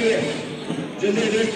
Türkiye, Cezayir,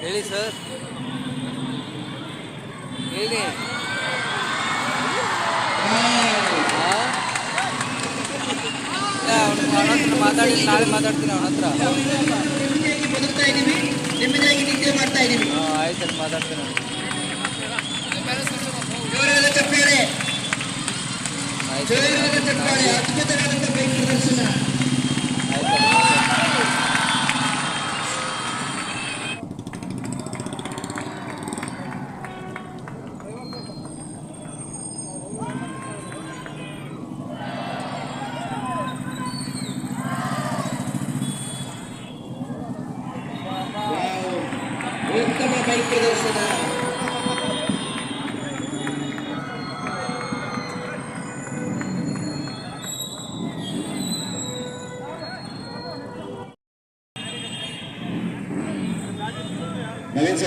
ಹೇಳಿ sir ಹೇಳಿ ಅವ್ನ ಹತ್ರ ಮಾತಾಡಿ ನಾಳೆ ಮಾತಾಡ್ತೀನಿ ಅವನ ಹತ್ರ. ಹಾಂ ಆಯ್ತು ಮಾತಾಡ್ತೀನಿ ಅದ್ಭುತ ಆಯ್ತು. 没事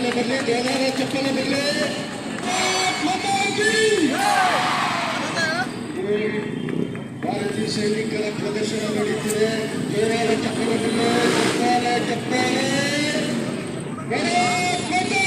ಚಪ್ಪಲೆ ಬರಲಿ ದೇವರ ಚಪ್ಪಲೆ ಬರಲಿ ಭಾರತೀಯ ಸೈನಿಕರ ಪ್ರದರ್ಶನ ನಡೆಯುತ್ತಿದೆ ದೇವರ ಚಪ್ಪಲೆ ಬರಲಿ ಚಪ್ಪಲೆ. ಚಪ್ಪಲೆ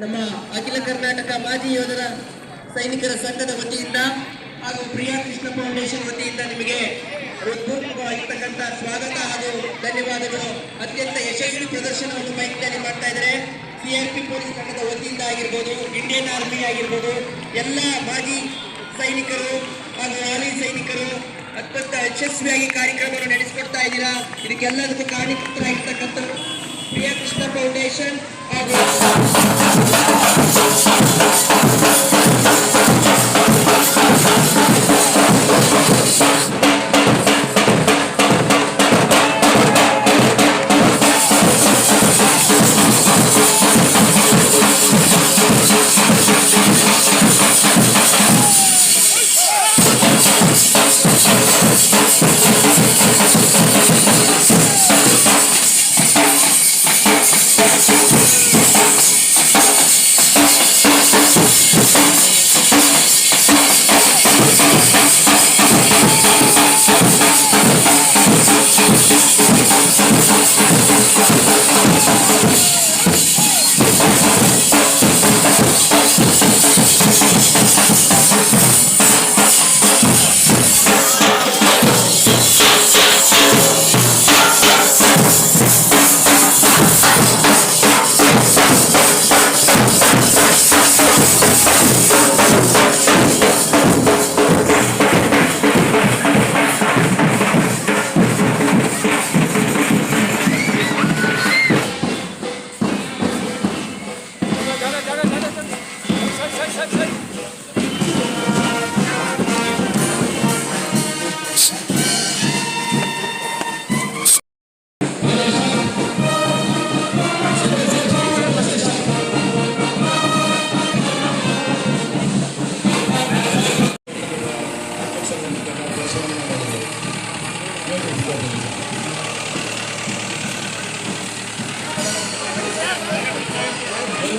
ನಮ್ಮ ಅಖಿಲ ಕರ್ನಾಟಕ ಮಾಜಿ ಯೋಧರ ಸೈನಿಕರ ಸಂಘದ ವತಿಯಿಂದ ಹಾಗೂ ಪ್ರಿಯಾ ಕೃಷ್ಣ ಫೌಂಡೇಶನ್ ವತಿಯಿಂದ ನಿಮಗೆ ಹೃತ್ಪೂರ್ವಕವಾಗಿರ್ತಕ್ಕಂಥ ಸ್ವಾಗತ ಹಾಗೂ ಧನ್ಯವಾದಗಳು. ಅತ್ಯಂತ ಯಶಸ್ವಿ ಪ್ರದರ್ಶನವನ್ನು ಬೈಕ್ನಲ್ಲಿ ಮಾಡ್ತಾ ಇದ್ದಾರೆ. ಸಿಆರ್ಪಿ ಪೊಲೀಸ್ ತಂಡದ ವತಿಯಿಂದ ಆಗಿರ್ಬೋದು ಇಂಡಿಯನ್ ಆರ್ಮಿ ಆಗಿರ್ಬೋದು, ಎಲ್ಲ ಮಾಜಿ ಸೈನಿಕರು ಹಾಗೂ ಹಾಲಿ ಸೈನಿಕರು ಅತ್ಯಂತ ಯಶಸ್ವಿಯಾಗಿ ಕಾರ್ಯಕ್ರಮವನ್ನು ನಡೆಸಿಕೊಡ್ತಾ ಇದ್ದೀರಾ? ಇದಕ್ಕೆಲ್ಲದಕ್ಕೂ ಕಾರ್ಯಕರ್ತರಾಗಿರ್ತಕ್ಕಂಥ ಪ್ರಿಯಾ ಕೃಷ್ಣ ಫೌಂಡೇಶನ್ ಹಾಗೂ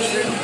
Yeah.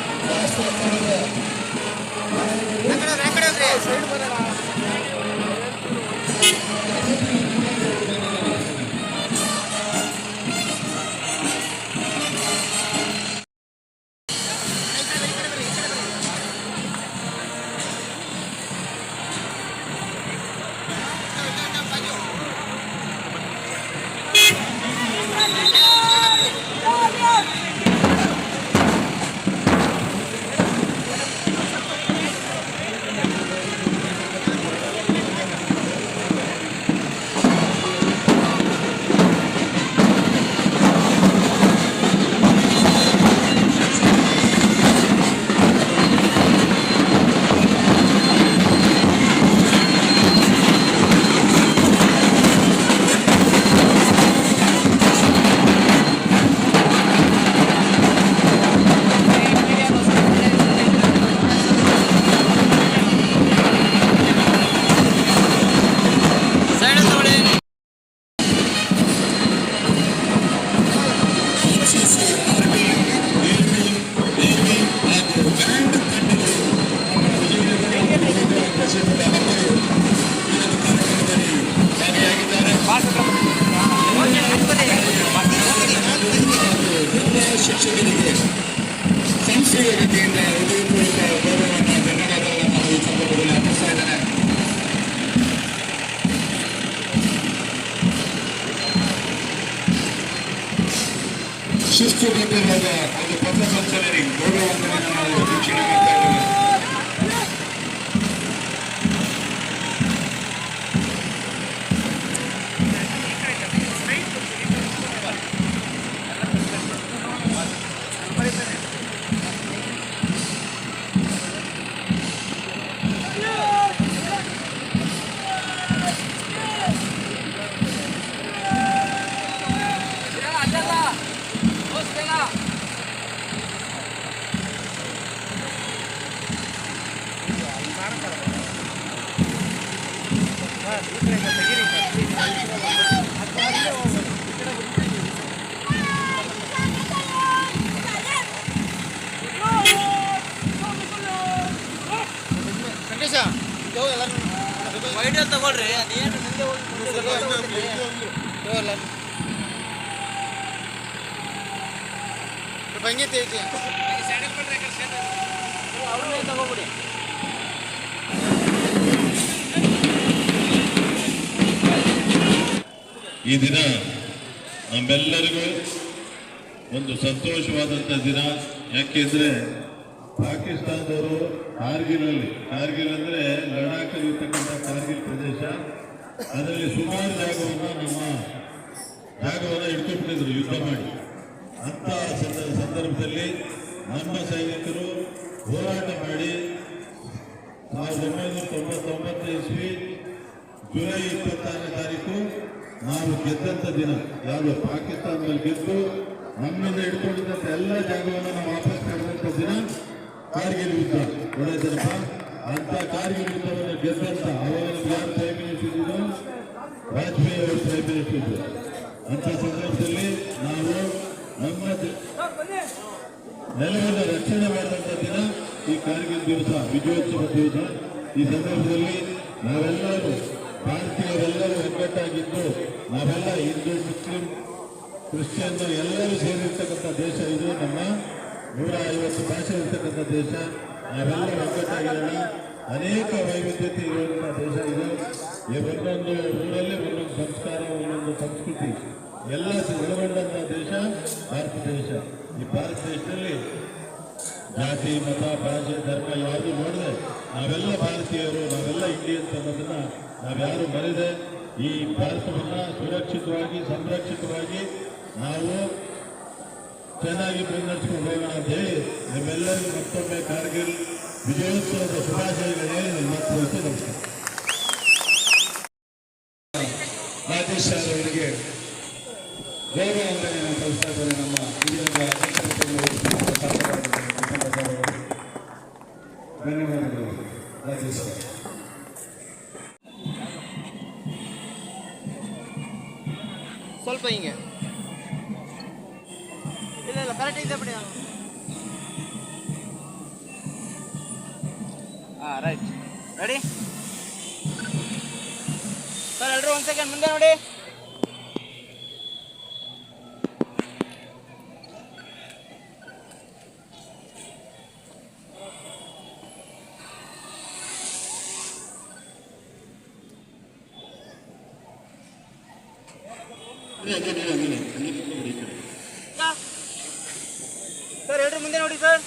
Superman. ವೈಡಿಯೋ ತಗೊಳ್ರಿ ಅದೇನು ಮುಂದೆ ಹೋಗಿ ಮುಂದೆ ಹೋಗ್ಬಿಡ್ರಿ. ಬಂಗೈತಿ ಐತಿ ಅವ್ರನ್ನೇ ತಗೋಬಿಡಿ ಈ ದಿನ ನಮ್ಮೆಲ್ಲರಿಗೂ ಒಂದು ಸಂತೋಷವಾದಂಥ ದಿನ. ಯಾಕೆಂದರೆ ಪಾಕಿಸ್ತಾನದವರು ಕಾರ್ಗಿಲಲ್ಲಿ ಕಾರ್ಗಿಲ್ ಅಂದರೆ ಲಡಾಖಲ್ಲಿ ಇರ್ತಕ್ಕಂಥ ಕಾರ್ಗಿಲ್ ಪ್ರದೇಶ. ಅದರಲ್ಲಿ ಸುಮಾರು ಜಾಗವನ್ನು ನಮ್ಮ ಜಾಗವನ್ನು ಇಟ್ಕೊಂಡಿದ್ರು ಯುದ್ಧ ಮಾಡಿ. ಅಂಥ ಸಂದ- ಸಂದರ್ಭದಲ್ಲಿ ನಮ್ಮ ಸೈನಿಕರು ಹೋರಾಟ ಮಾಡಿ ಸಾವಿರದ ಒಂಬೈನೂರ ತೊಂಬತ್ತೊಂಬತ್ತು ಇಸ್ವಿ ಜುಲೈ ಇಪ್ಪತ್ತಾರನೇ ತಾರೀಕು ನಾವು ಗೆದ್ದಂತ ದಿನ, ಯಾವುದು ಪಾಕಿಸ್ತಾನದಲ್ಲಿ ಗೆದ್ದು ನಮ್ಮಿಂದ ಹಿಡ್ಕೊಂಡಿದ್ದಂಥ ಎಲ್ಲ ಜಾಗವನ್ನು ನಾವು ವಾಪಸ್ ಕರೆದಂತ ದಿನ ಕಾರ್ಗಿಲ್ ಯುದ್ಧ. ಒಳ್ಳೆಯದಪ್ಪ ಅಂತ ಕಾರ್ಗಿಲ್ ಯುದ್ಧವನ್ನು ಗೆದ್ದಂತ ಅವಾಗ ಯಾರು ಪ್ರೈಮ್ ಮಿನಿಸ್ಟರ್ ವಾಜಪೇಯಿ ಅವರು ಅಂತ ಸಂದರ್ಭದಲ್ಲಿ ನಾವು ನಮ್ಮ ನೆಲವನ್ನು ರಕ್ಷಣೆ ಮಾಡಿದಂಥ ದಿನ ಈ ಕಾರ್ಗಿಲ್ ದಿವಸ, ವಿಜಯೋತ್ಸವ ದಿವಸ. ಈ ಸಂದರ್ಭದಲ್ಲಿ ನಾವೆಲ್ಲರೂ ಭಾರತೀಯರೆಲ್ಲರೂ ಒಗ್ಗಟ್ಟಾಗಿದ್ದು ನಾವೆಲ್ಲ ಹಿಂದೂ, ಮುಸ್ಲಿಂ, ಕ್ರಿಶ್ಚಿಯನ್ ಎಲ್ಲರೂ ಸೇರಿರ್ತಕ್ಕಂಥ ದೇಶ ಇದು. ನಮ್ಮ ನೂರ ಐವತ್ತು ಭಾಷೆ ಇರ್ತಕ್ಕಂಥ ದೇಶ. ನಾವೆಲ್ಲ ಒಗ್ಗಟ್ಟಾಗಿರೋಣ ಅನೇಕ ವೈವಿಧ್ಯತೆ ಇರುವಂಥ ದೇಶ ಇದು. ಒಂದೊಂದು ಊರಲ್ಲಿ ಒಂದೊಂದು ಸಂಸ್ಕಾರ, ಒಂದೊಂದು ಸಂಸ್ಕೃತಿ. ಎಲ್ಲ ಒಳಗೊಂಡಂಥ ದೇಶ ಭಾರತ ದೇಶ. ಈ ಭಾರತ ದೇಶದಲ್ಲಿ ಜಾತಿ, ಮತ, ಭಾಷೆ, ಧರ್ಮ ಯಾವುದು ನೋಡಿದೆ ನಾವೆಲ್ಲ ಭಾರತೀಯರು, ನಾವೆಲ್ಲ ಇಂಡಿಯನ್ಸ್ ಅನ್ನೋದನ್ನ ನಾವ್ಯಾರು ಮರೆದೆ ಈ ಭಾರತವನ್ನ ಸುರಕ್ಷಿತವಾಗಿ, ಸಂರಕ್ಷಿತವಾಗಿ ನಾವು ಚೆನ್ನಾಗಿ ಮುನ್ನಡೆಸ್ಕೊಂಡು ಹೋಗೋಣ ಅಂತ ಹೇಳಿ ನಿಮ್ಮೆಲ್ಲರಿಗೂ ಮತ್ತೊಮ್ಮೆ ಕಾರ್ಗಿಲ್ ವಿಜಯೋತ್ಸವದ ಶುಭಾಶಯಗಳು ಹೇಳಿ ನನ್ನ ನಮಸ್ಕಾರ. ಅವರಿಗೆ ಗೌರವ ವಂದನೆಯನ್ನು ನಮ್ಮ ಧನ್ಯವಾದಗಳು ರಾಜೇಶ್ ಸರ್ ಸ್ವಲ್ಪ ಹಿಂಗೆ ಇಲ್ಲ ಇಲ್ಲ ಕರೆಕ್ಟ್ ಇದೆ ಬಿಡಿ ಹಾಂ ರೈಟ್ ರೆಡಿ ಸರ್ ಎಲ್ಲರೂ ಒಂದು ಸೆಕೆಂಡ್ ಮುಂದೆ ನೋಡಿ ನೋಡಿ ಸರ್